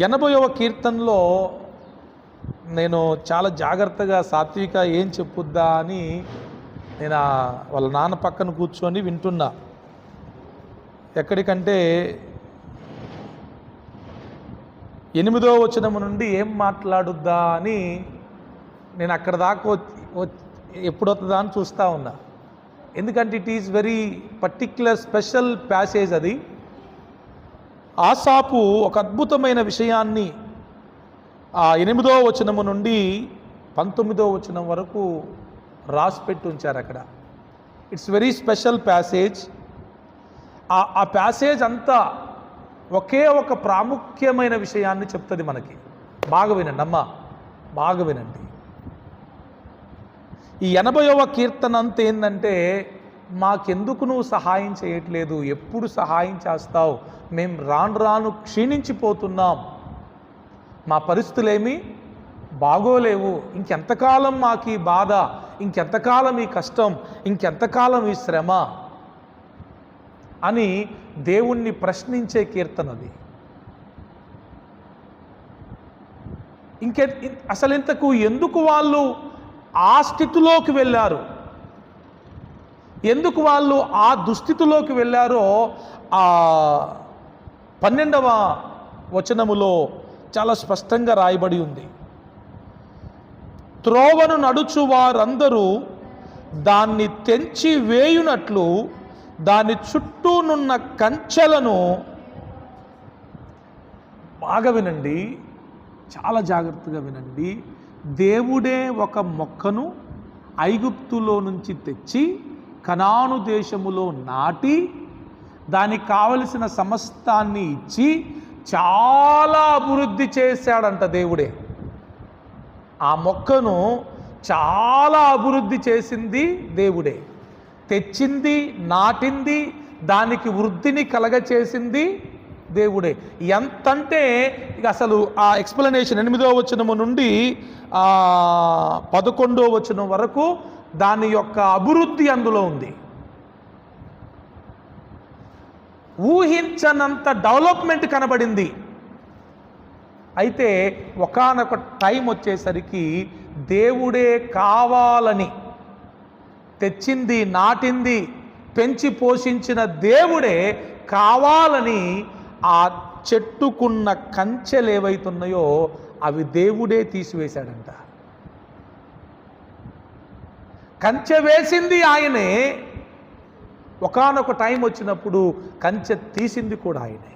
ఎనభైవ కీర్తనలో నేను చాలా జాగ్రత్తగా సాత్విక ఏం చెప్పుద్దా అని నేను వాళ్ళ నాన్న పక్కన కూర్చొని వింటున్నా. ఎక్కడికంటే ఎనిమిదో వచనము నుండి ఏం మాట్లాడుద్దా అని నేను అక్కడ దాకా వచ్చి- ఎప్పుడు వస్తుందా అని చూస్తూ ఉన్నా. ఎందుకంటే it is very particular special passage అది. ఆసాపు ఒక అద్భుతమైన విషయాన్ని ఆ ఎనిమిదో వచనము నుండి పంతొమ్మిదో వచనం వరకు రాసి పెట్టి ఉంచారు అక్కడ. ఇట్స్ వెరీ స్పెషల్ ప్యాసేజ్ ఆ ఆ ప్యాసేజ్ అంతా ఒకే ఒక ప్రాముఖ్యమైన విషయాన్ని చెప్తుంది మనకి. బాగా వినండి అమ్మా బాగా వినండి. ఈ ఎనభైవ కీర్తన అంతా ఏంటంటే మాకెందుకు నువ్వు సహాయం చేయట్లేదు? ఎప్పుడు సహాయం చేస్తావు? మేము రాను రాను క్షీణించిపోతున్నాం. మా పరిస్థితులేమి బాగోలేవు. ఇంకెంతకాలం మాకు ఈ బాధ? ఇంకెంతకాలం ఈ కష్టం? ఇంకెంతకాలం ఈ శ్రమ? అని దేవుణ్ణి ప్రశ్నించే కీర్తనది ఇంకె అసలు ఇంతకు ఎందుకు వాళ్ళు ఆ స్థితిలోకి వెళ్ళారు? ఎందుకు వాళ్ళు ఆ దుస్థితిలోకి వెళ్ళారో ఆ పన్నెండవ వచనములో చాలా స్పష్టంగా రాయబడి ఉంది. త్రోవను నడుచు వారందరూ దాన్ని తెంచి వేయునట్లు దాని చుట్టూనున్న కంచెలను బాగా వినండి. చాలా జాగ్రత్తగా వినండి. దేవుడే ఒక మొక్కను ఐగుప్తులో నుంచి తెచ్చి కనాను దేశములో నాటి దానికి కావలసిన సమస్తాన్ని ఇచ్చి చాలా అభివృద్ధి చేశాడంట దేవుడే. ఆ మొక్కను చాలా అభివృద్ధి చేసింది దేవుడే. తెచ్చింది నాటింది దానికి వృద్ధిని కలగచేసింది దేవుడే. ఎంతంటే ఇక అసలు ఆ ఎక్స్ప్లెనేషన్ ఎనిమిదో వచనము నుండి పదకొండో వచనం వరకు దాని యొక్క అభివృద్ధి అందులో ఉంది. ఊహించనంత డెవలప్మెంట్ కనబడింది. అయితే ఒకానొక టైం వచ్చేసరికి దేవుడే కావాలని తెచ్చింది నాటింది పెంచి పోషించిన దేవుడే కావాలని ఆ చెట్టుకున్న కంచెలు ఏవైతున్నాయో అవి దేవుడే తీసివేశాడంట. కంచె వేసింది ఆయనే. ఒకానొక టైం వచ్చినప్పుడు కంచె తీసింది కూడా ఆయనే.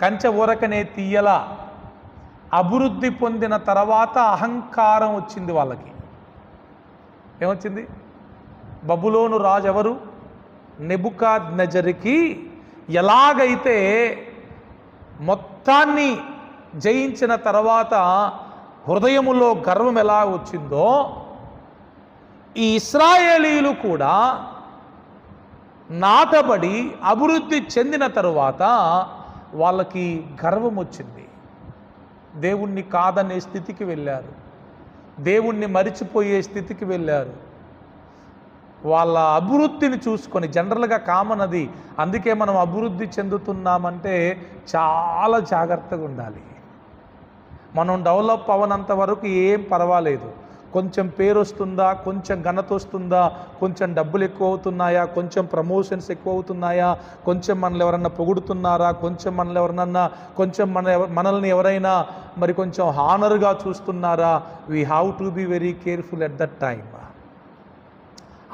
కంచె ఊరకనే తీయల. అభివృద్ధి పొందిన తర్వాత అహంకారం వచ్చింది వాళ్ళకి. ఏమొచ్చింది? బబులోను రాజు ఎవరు నెబుకాద్ నజరికి ఎలాగైతే మొత్తాన్ని జయించిన తర్వాత హృదయములో గర్వం ఎలా వచ్చిందో ఈ ఇస్రాయేలీలు కూడా నాటబడి అభివృద్ధి చెందిన తరువాత వాళ్ళకి గర్వం వచ్చింది. దేవుణ్ణి కాదనే స్థితికి వెళ్ళారు. దేవుణ్ణి మరిచిపోయే స్థితికి వెళ్ళారు. వాళ్ళ అభివృద్ధిని చూసుకొని జనరల్గా కామన్ అది. అందుకే మనం అభివృద్ధి చెందుతున్నామంటే చాలా జాగ్రత్తగా ఉండాలి. మనం డెవలప్ అవనంత వరకు ఏం పర్వాలేదు. కొంచెం పేరు వస్తుందా కొంచెం ఘనత వస్తుందా కొంచెం డబ్బులు ఎక్కువ అవుతున్నాయా కొంచెం ప్రమోషన్స్ ఎక్కువ అవుతున్నాయా కొంచెం మనల్ని ఎవరన్నా పొగుడుతున్నారా? కొంచెం మనల్ని ఎవరినన్నా కొంచెం మన మనల్ని ఎవరైనా మరి కొంచెం హానర్గా చూస్తున్నారా? We have to be very careful at that time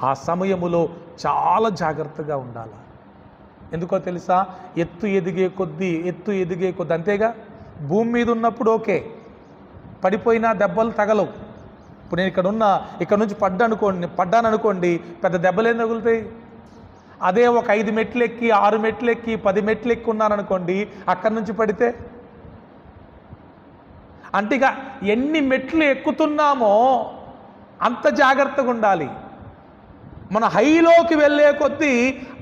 ఆ సమయములో చాలా జాగ్రత్తగా ఉండాలి? ఎందుకో తెలుసా? ఎత్తు ఎదిగే కొద్దీ ఎత్తు ఎదిగే కొద్దీ అంతేగా? భూమి మీద ఉన్నప్పుడు ఓకే. పడిపోయినా దెబ్బలు తగలవు. ఇప్పుడు నేను ఇక్కడ ఉన్న ఇక్కడ నుంచి పడ్డా అనుకోండి పడ్డాను అనుకోండి పెద్ద దెబ్బలేం తగులుతాయి? అదే ఒక ఐదు మెట్లు ఎక్కి ఆరు మెట్లు ఎక్కి పది మెట్లు ఎక్కి ఉన్నాననుకోండి అక్కడి నుంచి పడితే? అంటే ఇక ఎన్ని మెట్లు ఎక్కుతున్నామో అంత జాగ్రత్తగా ఉండాలి. మన హైలోకి వెళ్ళే కొద్దీ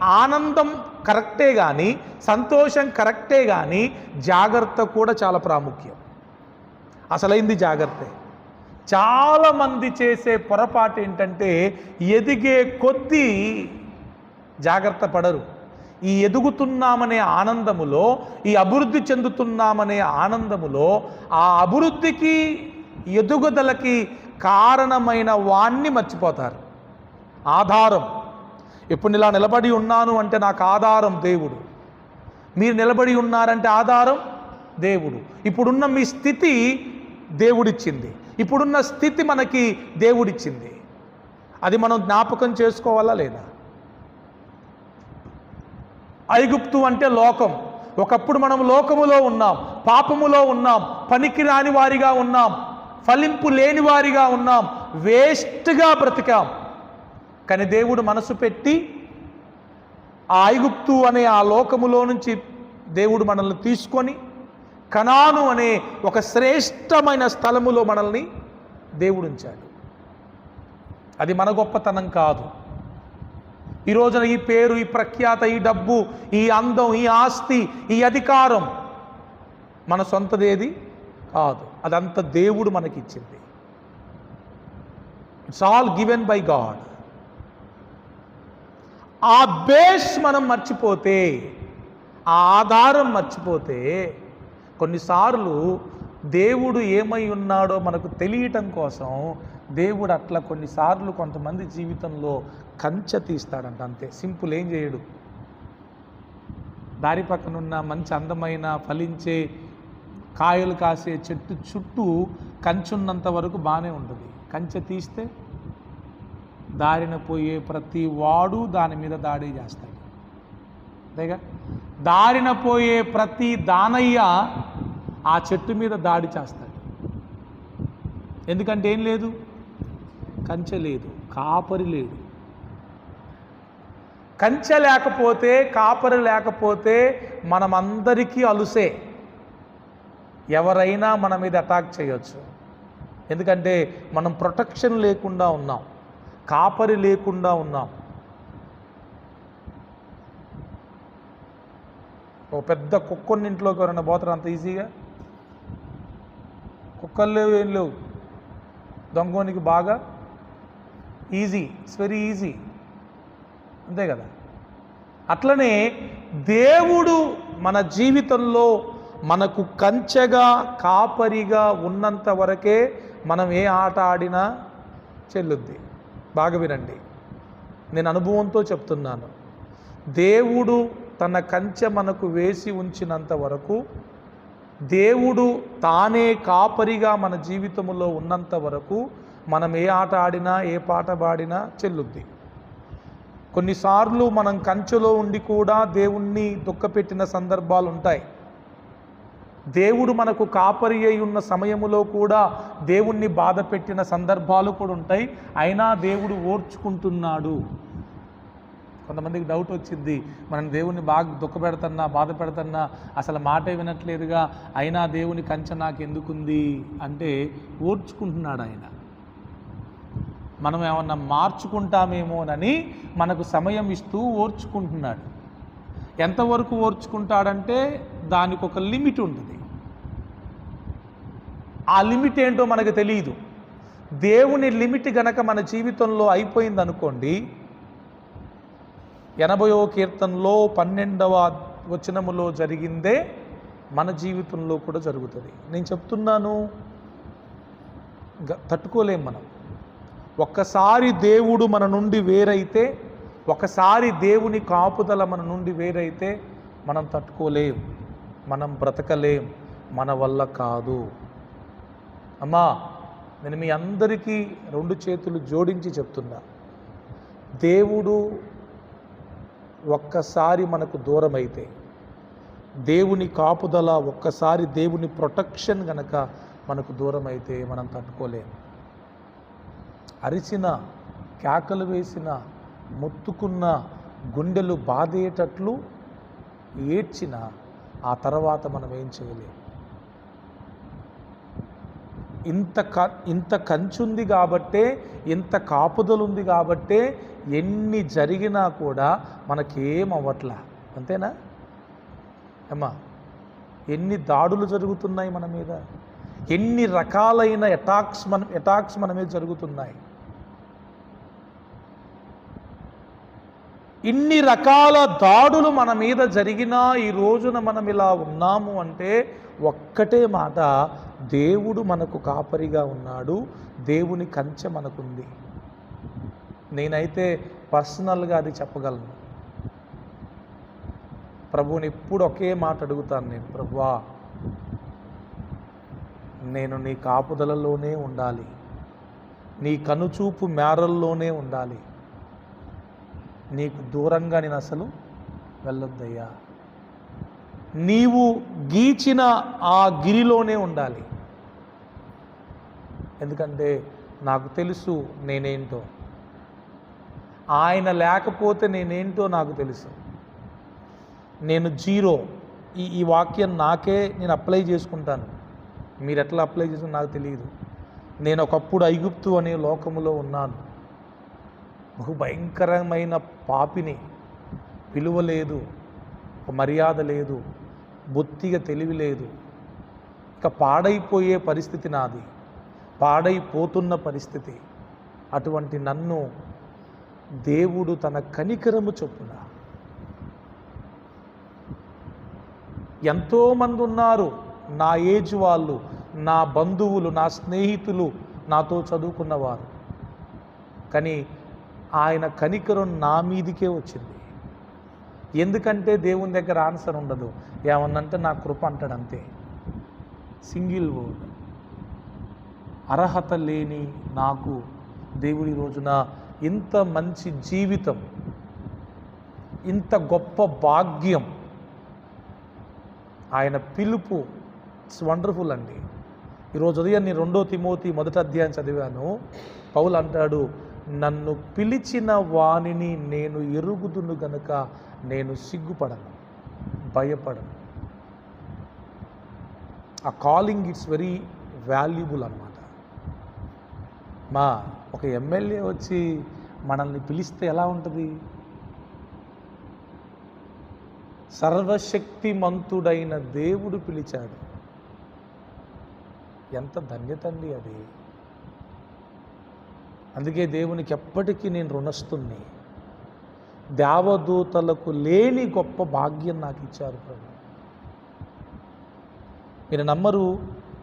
ఆనందం కరెక్టే కానీ సంతోషం కరెక్టే కానీ జాగ్రత్త కూడా చాలా ప్రాముఖ్యం. అసలైంది జాగ్రత్త. చాలామంది చేసే పొరపాటు ఏంటంటే ఎదిగే కొద్దీ జాగ్రత్త పడరు. ఈ ఎదుగుతున్నామనే ఆనందములో ఈ అభివృద్ధి చెందుతున్నామనే ఆనందములో ఆ అభివృద్ధికి ఎదుగుదలకి కారణమైన వాణ్ణి మర్చిపోతారు. ఆధారం. ఇప్పుడు ఇలా నిలబడి ఉన్నాను అంటే నాకు ఆధారం దేవుడు. మీరు నిలబడి ఉన్నారంటే ఆధారం దేవుడు. ఇప్పుడున్న మీ స్థితి దేవుడిచ్చింది. ఇప్పుడున్న స్థితి మనకి దేవుడిచ్చింది. అది మనం జ్ఞాపకం చేసుకోవాలా లేదా? ఐగుప్తు అంటే లోకం. ఒకప్పుడు మనం లోకములో ఉన్నాం పాపములో ఉన్నాం పనికి రాని వారిగా ఉన్నాం ఫలింపు లేని వారిగా ఉన్నాం వేస్ట్గా బ్రతికాం. కానీ దేవుడు మనసు పెట్టి ఆ ఐగుప్తు అనే ఆ లోకములో నుంచి దేవుడు మనల్ని తీసుకొని కనాను అనే ఒక శ్రేష్టమైన స్థలములో మనల్ని దేవుడు ఉంచాడు. అది మన గొప్పతనం కాదు. ఈ రోజున ఈ పేరు ఈ ప్రఖ్యాత ఈ డబ్బు ఈ అందం ఈ ఆస్తి ఈ అధికారం మన సొంతదేది కాదు. అదంత దేవుడు మనకిచ్చింది. It's all given by God ఆ బేస్ మనం మర్చిపోతే ఆ ఆధారం మర్చిపోతే కొన్నిసార్లు దేవుడు ఏమై ఉన్నాడో మనకు తెలియటం కోసం దేవుడు అట్లా కొన్నిసార్లు కొంతమంది జీవితంలో కంచె తీస్తాడంట అంతే. సింపుల్ ఏం చేయడు. దారి పక్కనున్న మంచి అందమైన ఫలించే కాయలు కాసే చెట్టు చుట్టూ కంచున్నంత వరకు బాగానే ఉంటుంది. కంచె తీస్తే దారిన పోయే ప్రతి వాడు దాని మీద దాడి చేస్తాడు. అంతేగా? దారిన పోయే ప్రతి దానయ్య ఆ చెట్టు మీద దాడి చేస్తాడు. ఎందుకంటే ఏం లేదు? కంచె లేదు కాపరి లేడు కంచె లేకపోతే కాపరి లేకపోతే మనమందరికీ అలుసే. ఎవరైనా మన మీద అటాక్ చేయొచ్చు. ఎందుకంటే మనం ప్రొటెక్షన్ లేకుండా ఉన్నాం. కాపరి లేకుండా ఉన్నాం. ఓ పెద్ద కుక్కని ఇంట్లోకి ఎవరైనా పోతారు? అంత ఈజీగా? కుక్కలు లేవు ఏం లేవు. దొంగోనికి బాగా ఈజీ ఇట్స్ వెరీ ఈజీ అంతే కదా? అట్లనే దేవుడు మన జీవితంలో మనకు కంచెగా కాపరిగా ఉన్నంత వరకే మనం ఏ ఆట ఆడినా చెల్లుద్ది. బాగా వినండి. నేను అనుభవంతో చెప్తున్నాను. దేవుడు తన కంచె మనకు వేసి ఉంచినంత వరకు దేవుడు తానే కాపరిగా మన జీవితంలో ఉన్నంత వరకు మనం ఏ ఆట ఆడినా ఏ పాట పాడినా చెల్లుద్ది. కొన్నిసార్లు మనం కంచెలో ఉండి కూడా దేవుణ్ణి దుఃఖపెట్టిన సందర్భాలు ఉంటాయి దేవుడు మనకు కాపరి అయి ఉన్న సమయములో కూడా దేవుణ్ణి బాధ పెట్టిన సందర్భాలు కూడా ఉంటాయి. అయినా దేవుడు ఓర్చుకుంటున్నాడు. కొంతమందికి డౌట్ వచ్చింది. మనం దేవుణ్ణి బాగా దుఃఖపెడుతున్నా బాధ పెడుతున్నా అసలు మాటే వినట్లేదుగా అయినా దేవుని కంచె నాకు ఎందుకుంది అంటే ఓర్చుకుంటున్నాడు ఆయన. మనం ఏమన్నా మార్చుకుంటామేమోనని మనకు సమయం ఇస్తూ ఓర్చుకుంటున్నాడు. ఎంతవరకు ఓర్చుకుంటాడంటే దానికి ఒక లిమిట్ ఉంటుంది. ఆ లిమిట్ ఏంటో మనకు తెలియదు దేవుని లిమిట్ గనక మన జీవితంలో అయిపోయింది అనుకోండి ఎనభయో కీర్తనలో పన్నెండవ వచనములో జరిగిందే మన జీవితంలో కూడా జరుగుతుంది. నేను చెప్తున్నాను గ- తట్టుకోలేం మనం. ఒక్కసారి దేవుడు మన నుండి వేరైతే ఒకసారి దేవుని కాపుదల మన నుండి వేరైతే మనం తట్టుకోలేం. మనం బ్రతకలేం. మన వల్ల కాదు. అమ్మా నేను మీ అందరికీ రెండు చేతులు జోడించి చెప్తున్నా. దేవుడు ఒక్కసారి మనకు దూరమైతే దేవుని కాపుదల ఒక్కసారి దేవుని ప్రొటెక్షన్ గనక మనకు దూరమైతే మనం తట్టుకోలేము. అరిచిన కేకలు వేసిన మొత్తుకున్న గుండెలు బాధేటట్లు ఏడ్చిన ఆ తర్వాత మనం ఏం చేయలేం ఇంత క ఇంత కంచుంది కాబట్టే ఇంత కాపుదలుంది కాబట్టే ఎన్ని జరిగినా కూడా మనకేం అవ్వట్లా అంతేనా? అమ్మా ఎన్ని దాడులు జరుగుతున్నాయి మన మీద? ఎన్ని రకాలైన అటాక్స్ మన అటాక్స్ మన మీద జరుగుతున్నాయి? ఇన్ని రకాల దాడులు మన మీద జరిగినా ఈ రోజున మనం ఇలా ఉన్నాము అంటే ఒక్కటే మాట దేవుడు మనకు కాపరిగా ఉన్నాడు దేవుని కంచె మనకుంది. నేనైతే పర్సనల్గా అది చెప్పగలను. ప్రభువుని ఎప్పుడు ఒకే మాట అడుగుతాను నేను ప్రభువా నేను నీ కాపుదలలోనే ఉండాలి. నీ కనుచూపు మేరల్లోనే ఉండాలి. నీకు దూరంగా నేను అసలు వెళ్ళొద్దయ్యా. నీవు గీచిన ఆ గిరిలోనే ఉండాలి. ఎందుకంటే నాకు తెలుసు నేనేంటో. ఆయన లేకపోతే నేనేంటో నాకు తెలుసు. నేను జీరో. ఈ ఈ వాక్యం నాకే నేను అప్లై చేసుకుంటాను. మీరు ఎట్లా అప్లై చేసుకుని నాకు తెలియదు. నేను ఒకప్పుడు ఐగుప్తు అనే లోకములో ఉన్నాను. బహు భయంకరమైన పాపిని విలువ లేదు ఒక మర్యాద లేదు బొత్తిగా తెలివి లేదు. ఇక పాడైపోయే పరిస్థితి నాది పాడైపోతున్న పరిస్థితి. అటువంటి నన్ను దేవుడు తన కనికరము చొప్పున ఎంతోమంది ఉన్నారు నా ఏజ్ వాళ్ళు నా బంధువులు నా స్నేహితులు నాతో చదువుకున్నవారు. కానీ ఆయన కనికరం నా మీదికే వచ్చింది. ఎందుకంటే దేవుని దగ్గర ఆన్సర్ ఉండదు. ఏమన్నంటే నా కృప అంటాడు అంతే. Single word. అర్హత లేని నాకు దేవుడి రోజున ఇంత మంచి జీవితం ఇంత గొప్ప భాగ్యం ఆయన పిలుపు ఇట్స్ వండర్ఫుల్ అండి. ఈరోజు ఉదయం నేను రెండో తిమోతి మొదటి అధ్యాయం చదివాను. పౌలు అంటాడు నన్ను పిలిచిన వాణిని నేను ఎరుగుదును గనుక నేను సిగ్గుపడను భయపడను. ఆ కాలింగ్ ఇట్స్ వెరీ వాల్యుబుల్ అన్నమాట. మా ఒక ఎమ్మెల్యే వచ్చి మనల్ని పిలిస్తే ఎలా ఉంటుంది? సర్వశక్తిమంతుడైన దేవుడు పిలిచాడు. ఎంత ధన్యత అండి అది. అందుకే దేవునికి ఎప్పటికీ నేను రుణస్తుని దేవదూతలకు లేని గొప్ప భాగ్యం నాకు ఇచ్చారు ప్రభు. మీరు నమ్మరు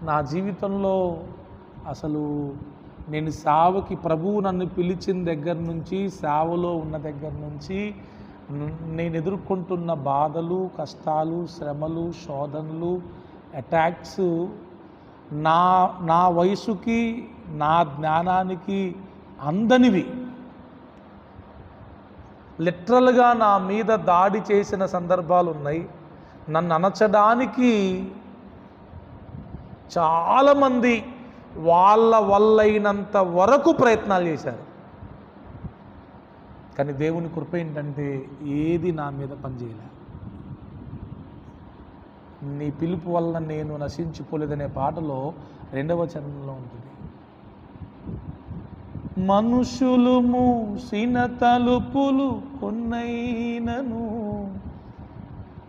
నా జీవితంలో అసలు నేను సేవకి ప్రభువు నన్ను పిలిచిన దగ్గర నుంచి సేవలో ఉన్న దగ్గర నుంచి నేను ఎదుర్కొంటున్న బాధలు కష్టాలు శ్రమలు శోధనలు అటాక్స్ నా నా వయసుకి నా జ్ఞానానికి అందనివి. లిటరల్గా నా మీద దాడి చేసిన సందర్భాలు ఉన్నాయి నన్ను అనచడానికి చాలామంది వాళ్ళ వల్లైనంత వరకు ప్రయత్నాలు చేశారు. కానీ దేవుని కృప ఏంటంటే ఏది నా మీద పనిచేయలే. నీ పిలుపు వల్ల నేను నశించిపోలేదనే పాటలో రెండవ చరణంలో ఉంటుంది. మనుషులు మూసిన తలుపులు కొన్నైనను.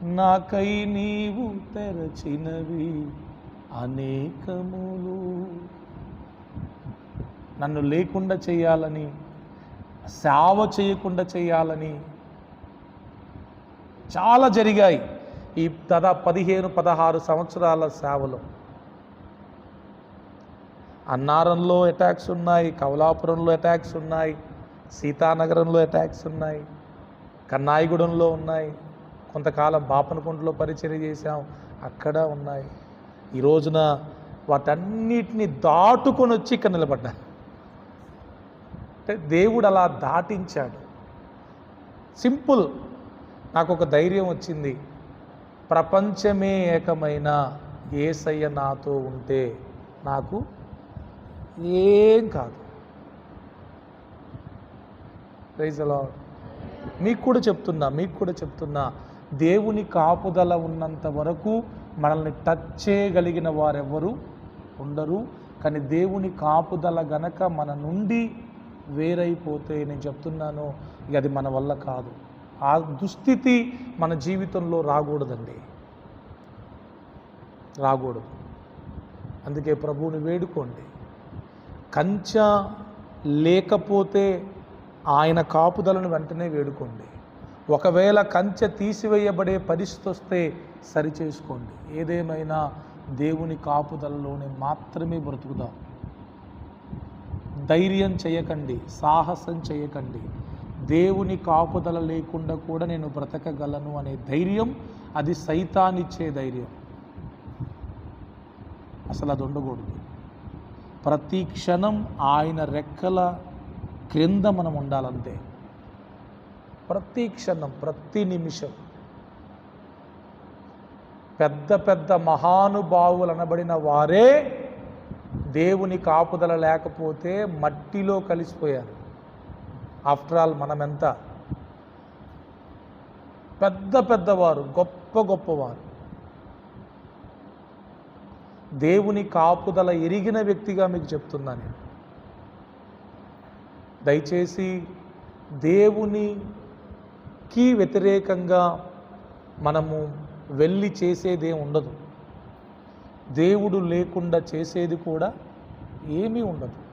నాకై నీవు తెరచినవి అనేకములు. నన్ను లేకుండా చేయాలని సేవ చేయకుండా చేయాలని చాలా జరిగాయి ఈ దాదాపు పదిహేను పదహారు సంవత్సరాల సేవలో. అన్నారంలో అటాక్స్ ఉన్నాయి కమలాపురంలో అటాక్స్ ఉన్నాయి సీతానగరంలో అటాక్స్ ఉన్నాయి కన్నాయిగూడెంలో ఉన్నాయి. కొంతకాలం బాపనకుంటలో పరిచయం చేశాం అక్కడ ఉన్నాయి. ఈ రోజున వాటన్నిటిని దాటుకొని వచ్చి ఇక్కడ నిలబడ్డా. అంటే దేవుడు అలా దాటించాడు. సింపుల్. నాకు ఒక ధైర్యం వచ్చింది. ప్రపంచమే ఏకమైన ఏసయ్య నాతో ఉంటే నాకు ఏం కాదు. ప్రైజ్ అలా మీకు కూడా చెప్తున్నా మీకు కూడా చెప్తున్నా దేవుని కాపుదల ఉన్నంత వరకు మనల్ని టచ్ చేయగలిగిన వారెవ్వరు ఉండరు. కానీ దేవుని కాపుదల గనక మన నుండి వేరైపోతే నేను చెప్తున్నాను ఇక అది మన వల్ల కాదు. ఆ దుస్థితి మన జీవితంలో రాకూడదండి. రాకూడదు. అందుకే ప్రభువుని వేడుకోండి. కంచ లేకపోతే ఆయన కాపుదలను వెంటనే వేడుకోండి. ఒకవేళ కంచె తీసివేయబడే పరిస్థితి వస్తే సరిచేసుకోండి. ఏదేమైనా దేవుని కాపుదలలోనే మాత్రమే బ్రతుకుదాం? ధైర్యం చేయకండి సాహసం చేయకండి. దేవుని కాపుదల లేకుండా కూడా నేను బ్రతకగలను అనే ధైర్యం అది సైతానిచ్చే ధైర్యం. అసలు అది ఉండకూడదు. ప్రతి క్షణం ఆయన రెక్కల క్రింద మనం ఉండాలంతే. ప్రతి క్షణం ప్రతి నిమిషం. పెద్ద పెద్ద మహానుభావులు అనబడిన వారే దేవుని కాపుదల లేకపోతే మట్టిలో కలిసిపోయారు. ఆఫ్టర్ ఆల్ మనమెంత? పెద్ద పెద్దవారు గొప్ప గొప్పవారు. దేవుని కాపుదల ఎరిగిన వ్యక్తిగా మీకు చెప్తున్నా నేను. దయచేసి దేవునికి వ్యతిరేకంగా మనము వెళ్ళి చేసేదే ఉండదు. దేవుడు లేకుండా చేసేది కూడా ఏమీ ఉండదు.